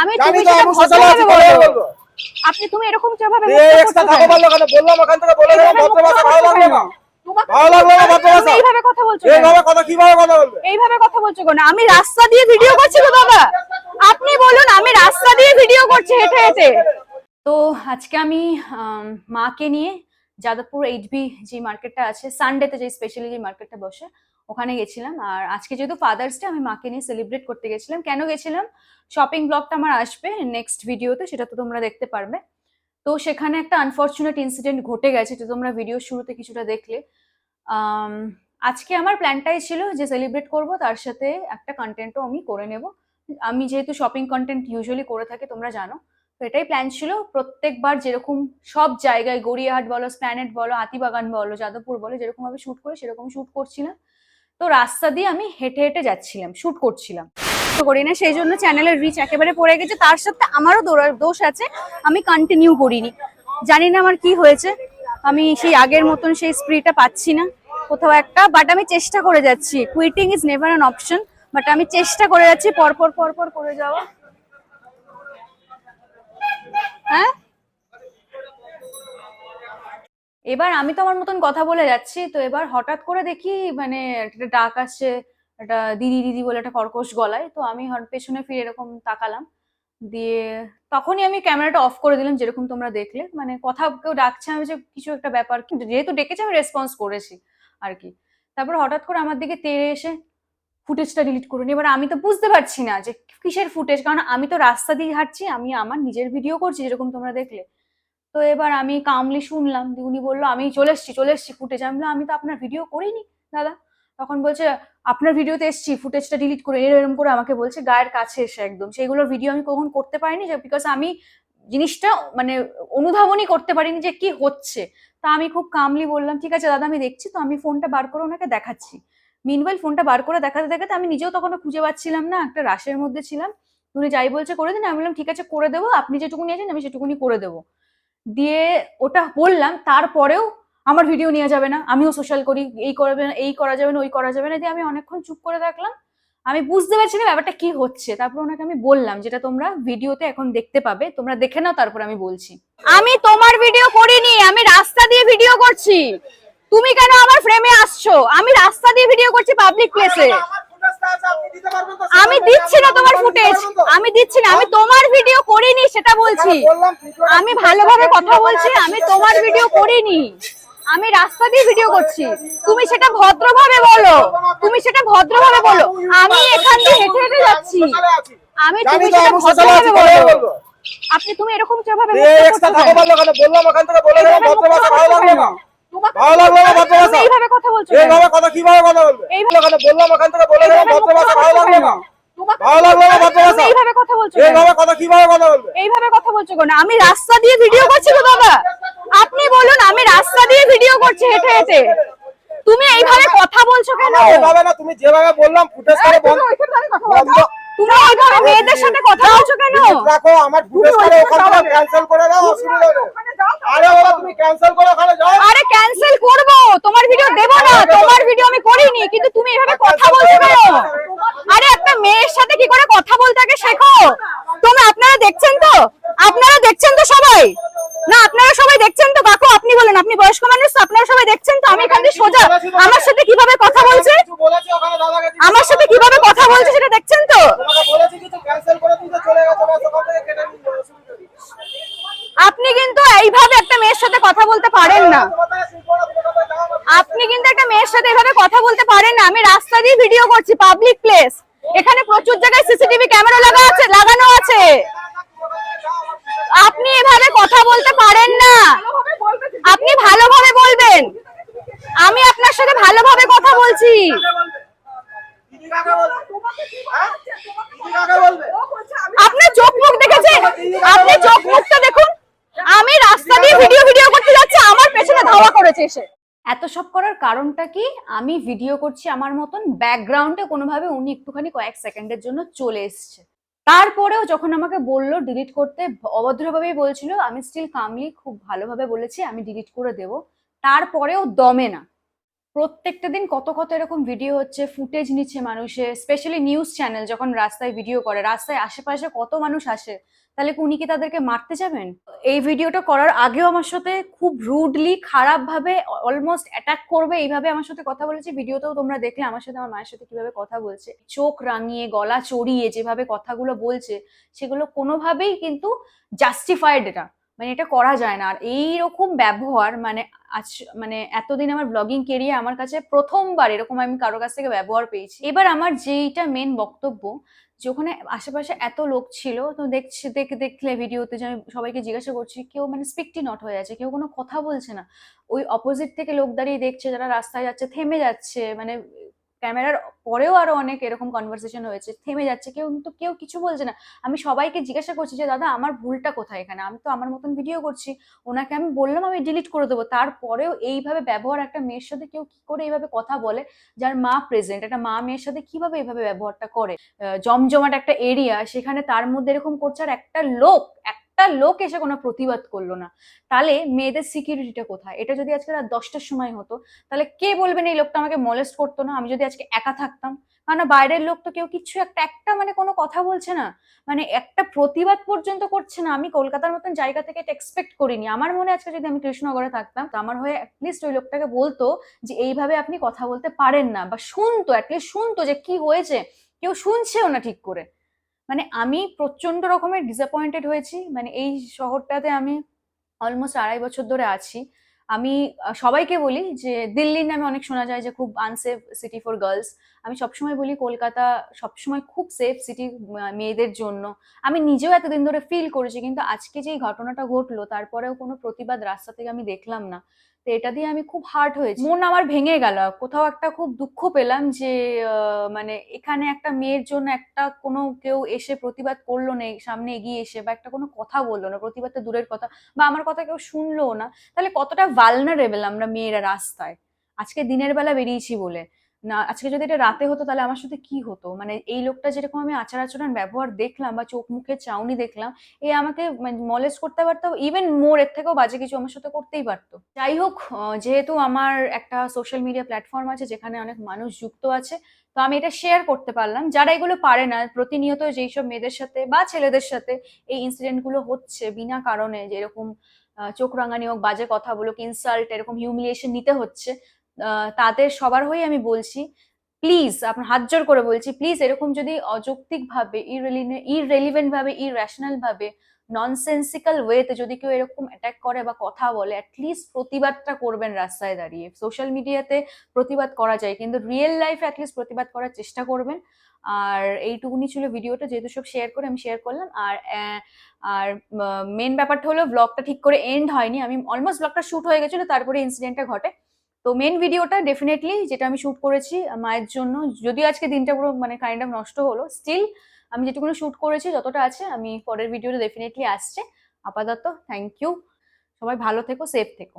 আমি তুমি সেটা ভদ্রভাবে বলব। আপনি তুমি এরকম যেভাবে বললাম ওখান থেকে বলে দিলাম এইভাবে ভদ্র ভাষা ভালো লাগল না। কথা বলছো কেন? এইভাবে কথা কীভাবে কথা বলবে? এইভাবে কথা বলছো কেন? আমি রাস্তা দিয়ে ভিডিও করছি তো দাদা আপনি বলুন আমি রাস্তা দিয়ে ভিডিও করছি হেঁটে হেঁটে। তো আজকে আমি আম, মাকে নিয়ে যাদবপুর এইচবি যে মার্কেটটা আছে সানডেতে যে স্পেশালি যে মার্কেটটা বসে ওখানে গেছিলাম। আর আজকে যেহেতু ফাদার্স ডে আমি মাকে নিয়ে সেলিব্রেট করতে গেছিলাম। কেন গেছিলাম? শপিং ব্লগটা আমার আসবে নেক্সট ভিডিওতে সেটা তো তোমরা দেখতে পারবে। তো সেখানে একটা আনফর্চুনেট ইনসিডেন্ট ঘটে গেছে তো তোমরা ভিডিও শুরুতে কিছুটা দেখলে। আজকে আমার প্ল্যানটাই ছিল যে সেলিব্রেট করব, তার সাথে একটা কন্টেন্টও আমি করে নেব। আমি যেহেতু শপিং কন্টেন্ট ইউজুয়ালি করে থাকি, তোমরা জানো। তো এটাই প্ল্যান ছিল। প্রত্যেকবার যেরকম সব জায়গায় গড়িয়াহাট বলো স্প্ল্যানেট বলো হাতিবাগান বলো, যাদবপুর বলো যেরকম ভাবে শ্যুট করি, সেরকম শ্যুট করছিলাম। তো রাস্তা দিয়ে আমি হেঁটে হেঁটে যাচ্ছিলাম শ্যুট করছিলাম। করি না সেই জন্য চ্যানেলের রিচ একেবারে পড়ে গেছে। তার সাথে আমারও দোষ আছে, আমি কন্টিনিউ করিনি। জানি না আমার কি হয়েছে। আমি সেই আগের মতন সেই স্প্রিটা পাচ্ছি না। কোথাও একটা বাট আমি চেষ্টা করে যাচ্ছি। Quitting is never an option but আমি চেষ্টা করে যাচ্ছি, পরপর পরপর করে যাওয়া। হ্যাঁ? এবার আমি তো আমার মতন কথা বলে যাচ্ছি, তো এবার হঠাৎ করে দেখি মানে একটা ডাক আসছে, একটা দিদি দিদি বলে একটা কর্কশ গলায়, তো আমি পেছনে ফিরে এরকম তাকালাম, দিয়ে তখনই আমি ক্যামেরাটা অফ করে দিলাম, যেরকম তোমরা দেখলে মানে কথা কেউ ডাকছে আমি যে কিছু একটা ব্যাপার, কিন্তু যেহেতু ডেকেছে আমি রেসপন্স করেছি আর কি। তারপর হঠাৎ করে আমার দিকে তেড়ে এসে ফুটেজটা ডিলিট করুন, এবার আমি তো বুঝতে পারছি না যে কিসের ফুটেজ কারণ আমি তো রাস্তা দিয়ে হাঁটছি, আমি আমার নিজের ভিডিও করছি, যেরকম তোমরা দেখলে। তো এবার আমি কামলি শুনলাম উনি বলল, আমি চলে এসছি চলে এসছি ফুটেজ আমি আমি তো আপনার ভিডিও করিনি, দাদা। তখন বলছে, আপনার ভিডিওতে এসছি ফুটেজটা ডিলিট করে এরকম করে আমাকে বলছে, গায়ের কাছে এসে একদম। সেইগুলোর ভিডিও আমি কখন করতে পারিনি বিকজ আমি জিনিসটা মানে অনুধাবনই করতে পারিনি যে কি হচ্ছে। তা আমি খুব কামলি বললাম, ঠিক আছে দাদা, আমি দেখছি, তো আমি ফোনটা বার করে ওনাকে দেখাচ্ছি। মিনওয়েল ফোনটা বার করে দেখাতে দেখাতে আমি নিজেও তখন খুঁজে পাচ্ছিলাম না, একটা রাশের মধ্যে ছিলাম। উনি যাই বলছে করে দিন, আমি বললাম, ঠিক আছে, করে দেবো, আপনি যেটুকুনি আছেন, আমি সেটুকুনি করে দেবো। দিয়ে ওটা বললাম, তারপরেও আমার ভিডিও নেওয়া যাবে না। আমিও সোশ্যাল করি, এই করাবে না, এই করা যাবে না, ওই করা যাবে না দিয়ে আমি অনেকক্ষণ চুপ করে থাকলাম। আমি বুঝতে পারছি না ব্যাপারটা কি হচ্ছে। তারপর ওনাকে আমি বললাম, যেটা তোমরা ভিডিওতে এখন দেখতে পাবে, তোমরা দেখে নাও, তারপর আমি বলছি। আমি তোমার ভিডিও করিনি, আমি রাস্তা দিয়ে ভিডিও করছি। তুমি কেন আমার ফ্রেমে আসছো? আমি রাস্তা দিয়ে ভিডিও করছি পাবলিক প্লেসে আমি দিচ্ছি না তোমার ফুটেজ আমি দিচ্ছি না। আমি তোমার ভিডিও করিনি সেটা বলছি। আমি ভালোভাবে কথা বলছি আমি তোমার ভিডিও করিনি। আমি রাস্তা দিয়ে ভিডিও করছি। তুমি সেটা ভদ্রভাবে বলো। তুমি সেটা ভদ্রভাবে বলো। আমি এখান দিয়ে হেঁটে হেঁটে যাচ্ছি। আমি তুমি সেটা ভদ্রভাবে বলো। আপনি তুমি এরকম যেভাবে বললাম ওখান থেকে বলে এইভাবে ভদ্র ভাষা ভালো লাগল না। তোমাকে ভালো লাগল না ভদ্র ভাষা বলছো এইভাবে কথা কীভাবে কথা বলবে? এইভাবে- বলল বললাম ওখান থেকে বলে দিলাম ভদ্র ভাষা ভালো করছ না। ভালো লাগল না ভদ্র ভাষা এইভাবে কথা বলছো এইভাবে কথা কীভাবে কথা বলবে? এইভাবে কথা বলছো কেন? আমি রাস্তা দিয়ে ভিডিও করছি তো দাদা আপনি বলুন আমি রাস্তা দিয়ে ভিডিও করছি হেঁটে হেঁটে। তুমি এইভাবে কথা বলছো কেন? না তুমি যেভাবে বললাম ফুটেজ করে বন্ধ বন্ধ তুমি এইভাবে মেয়েদের সাথে কথা বলছো কেন? রাখো আমার ফুটেজ করে ওখান ক্যান্সেল করে দাও অসুবিধা নেই। আরে বাবা তুমি ক্যান্সেল করে ওখানে যাও। আরে ক্যান্সেল করব তোমার ভিডিও দেব না তোমার ভিডিও আমি করিনি কিন্তু তুমি কথা বলছো কেন? আরে একটা মেয়ের সাথে কি করে কথা বলতে আগে শেখো? তোমরা আপনারা দেখছেন তো? আপনারা দেখছেন তো সবাই? না আপনারা সবাই দেখছেন তো? কাকু আপনি বলেন আপনি বয়স্ক মানুষ আপনারা সবাই দেখছেন তো? আমি এখান থেকে সোজা আমার সাথে কীভাবে কথা বলছে কিছু বলেছি ওখানে দাদা গেছি আমার সাথে কীভাবে কথা বলছে সেটা দেখছেন তো তোমাকে বলেছি কিছু ক্যান্সেল করে দিতে চলে গেছো বাস ওখান থেকে কেটে নিয়ে অসুবিধা নেই আপনি কিন্তু এইভাবে একটা মেয়ের সাথে কথা বলতে পারেন না তোমাদের শিল্পরা তোমাদের যাও আপনি কিন্তু একটা মেয়ের সাথে এভাবে কথা বলতে পারেন না আমি রাস্তা দিয়ে ভিডিও করছি পাবলিক প্লেস এখানে প্রচুর জায়গায় সিসিটিভি ক্যামেরা লাগা আছে, লাগানো আছে। আপনি এভাবে কথা বলতে পারেন না। আপনি ভালোভাবে বলবেন। আমি আপনার সাথে ভালোভাবে কথা বলছি। আপনার চোখ মুখ দেখেছেন আপনি চোখ মুখটা দেখুন। আমি রাস্তা দিয়ে ভিডিও ভিডিও করতে যাচ্ছি, আমার পেছনে ধাওয়া করেছে এসে সব করার কারণটা কি? আমি ভিডিও করছি আমার মতন ব্যাকগ্রাউন্ডে কোনোভাবে উনি একটুখানি কয়েক সেকেন্ডের জন্য চলে এসছে। তারপরেও যখন আমাকে বলল ডিলিট করতে, অভদ্রভাবেই বলছিল, আমি স্টিল কামলি খুব ভালোভাবে বলেছি, আমি ডিলিট করে দেব। তারপরেও দমে না। প্রত্যেকটা দিন কত কত এরকম ভিডিও হচ্ছে ফুটেজ নিচ্ছে মানুষের স্পেশালি নিউজ চ্যানেল যখন রাস্তায় ভিডিও করে, রাস্তায় আশেপাশে কত মানুষ আসে, তাহলে উনি কি তাদেরকে মারতে যাবেন? এই ভিডিওটা করার আগেও আমার সাথে খুব রুডলি খারাপ ভাবে অলমোস্ট অ্যাটাক করবে, এইভাবে আমার সাথে কথা বলেছে। ভিডিওতেও তোমরা দেখলে আমার সাথে আমার মায়ের সাথে কীভাবে কথা বলছে। চোখ রাঙিয়ে, গলা চড়িয়ে যেভাবে কথাগুলো বলছে, সেগুলো কোনোভাবেই কিন্তু জাস্টিফাইড এটা মানে এটা করা যায় না। আর এইরকম ব্যবহার মানে আজ মানে এতদিন আমার ব্লগিং কেরিয়ার আমার কাছে প্রথমবার এরকম আমি কারও কাছ থেকে ব্যবহার পেয়েছি। এবার আমার যেইটা মেন বক্তব্য, যে ওখানে আশেপাশে এত লোক ছিল, তো দেখছি, দেখ, দেখলে ভিডিওতে যে আমি সবাইকে জিজ্ঞাসা করছি, কেউ মানে স্পিকটি নট হয়ে যাচ্ছে, কেউ কোনো কথা বলছে না। ওই অপোজিট থেকে লোক দাঁড়িয়ে দেখছে, যারা রাস্তায় যাচ্ছে, থেমে যাচ্ছে মানে ক্যামেরার পরেও আরও অনেক এরকম কনভারসেশন হয়েছে, থেমে যাচ্ছে, কেউ কিন্তু কেউ কিছু বলছে না। আমি সবাইকে জিজ্ঞাসা করছি যে, দাদা, আমার ভুলটা কোথায় এখানে? আমি তো আমার মতন ভিডিও করছি, ওনাকে আমি বললাম আমি ডিলিট করে দেবো। তারপরেও এইভাবে ব্যবহার একটা মেয়ের সাথে কেউ কি করে এইভাবে কথা বলে, যার মা প্রেজেন্ট একটা মা মেয়ের সাথে কীভাবে এইভাবে ব্যবহারটা করে? জমজমাট একটা এরিয়া সেখানে তার মধ্যে এরকম করছে আর একটা লোক একটা লোক এসে কোনো প্রতিবাদ করল না। তাহলে মেয়েদের সিকিউরিটিটা কোথায়? এটা যদি আজকে রাত দশটার সময় হতো, তাহলে কে বলবেন এই লোকটা আমাকে মলেস্ট করতো না? আমি যদি আজকে একা থাকতাম? কারণ বাইরের লোক তো কেউ কিচ্ছু একটা একটা মানে কোনো কথা বলছে না। মানে একটা প্রতিবাদ পর্যন্ত করছে না। আমি কলকাতার মতন জায়গা থেকে এটা এক্সপেক্ট করিনি। আমার মনে আজকে যদি আমি কৃষ্ণনগরে থাকতাম, তো আমার হয়ে অ্যাটলিস্ট ওই লোকটাকে বলতো যে, এইভাবে আপনি কথা বলতে পারেন না বা শুনতো অ্যাটলিস্ট শুনতো যে কি হয়েছে। কেউ শুনছেও না ঠিক করে। মানে আমি প্রচণ্ড রকমের ডিসঅ্যাপয়েন্টেড হয়েছি। মানে এই শহরটাতে আমি অলমোস্ট আড়াই বছর ধরে আছি। আমি সবাইকে বলি যে দিল্লির নামে অনেক শোনা যায় যে খুব আনসেফ সিটি ফর গার্লস আমি সবসময় বলি কলকাতা সবসময় খুব সেফ সিটি মেয়েদের জন্য। আমি নিজেও এতদিন ধরে ফিল করেছি, কিন্তু আজকে যে ঘটনাটা ঘটলো, তারপরেও কোনো প্রতিবাদ রাস্তা থেকে আমি দেখলাম না। তো এটা দিয়ে আমি খুব হার্ট হয়েছি। মন আমার ভেঙে গেল। কোথাও একটা খুব দুঃখ পেলাম যে মানে এখানে একটা মেয়ের জন্য একটা কোনো কেউ এসে প্রতিবাদ করল না, সামনে এগিয়ে এসে বা একটা কোনো কথা বলল না, প্রতিবাদ তো দূরের কথা বা আমার কথা কেউ শুনলো না। তাহলে কতটা ভালনারেবল আমরা মেয়েরা রাস্তায়? আজকে দিনের বেলা বেরিয়েছি বলে। না, আজকে যদি এটা রাতে হতো তাহলে আমার সাথে কি হতো? মানে এই লোকটা যেরকম আমি আচার আচরণ ব্যবহার দেখলাম বা চোখ মুখে চাউনি দেখলাম, এ আমাকে মলেজ করতে পারতো ইভেন মোর এর থেকেও বাজে কিছু আমার সাথে করতেই পারতো। যাই হোক যেহেতু আমার একটা সোশ্যাল মিডিয়া প্ল্যাটফর্ম আছে যেখানে অনেক মানুষ যুক্ত আছে, তো আমি এটা শেয়ার করতে পারলাম। যারা এগুলো পারে না, প্রতিনিয়ত যেই সব মেয়েদের সাথে বা ছেলেদের সাথে এই ইনসিডেন্টগুলো হচ্ছে, বিনা কারণে যেরকম চোখ রাঙানি হোক, বাজে কথা বলুক ইনসাল্ট এরকম হিউমিলিয়েশন নিতে হচ্ছে তাদের সবার হয়ে আমি বলছি প্লিজ আপনার হাত জোর করে বলছি প্লিজ এরকম যদি অযৌক্তিক ভাবে ইররেলিভেন্ট ভাবে ইরেশনাল ভাবে ননসেন্সিক্যাল ওয়েতে যদি কেউ এরকম অ্যাটাক করে বা কথা বলে অ্যাটলিস্ট প্রতিবাদটা করবেন রাস্তায় দাঁড়িয়ে। সোশ্যাল মিডিয়াতে প্রতিবাদ করা যায়, কিন্তু রিয়েল লাইফে অ্যাটলিস্ট প্রতিবাদ করার চেষ্টা করবেন। আর এইটুকুনি ছিল ভিডিওটা, যেহেতু সব শেয়ার করে আমি শেয়ার করলাম। আর আর মেন ব্যাপারটা হলো ব্লগটা ঠিক করে এন্ড হয়নি। আমি অলমোস্ট ব্লগটা শ্যুট হয়ে গেছিল, তারপরে ইনসিডেন্টটা ঘটে। তো মেন ভিডিওটা ডেফিনেটলি যেটা আমি শুট করেছি, মায়ের জন্য, যদিও আজকে দিনটা পুরো মানে কাইন্ড অফ নষ্ট হলো স্টিল আমি যেটুকুনি শ্যুট করেছি, যতটা আছে, আমি পরের ভিডিওটা ডেফিনেটলি আসছে। আপাতত থ্যাংক ইউ সবাই ভালো থেকো সেফ থেকো।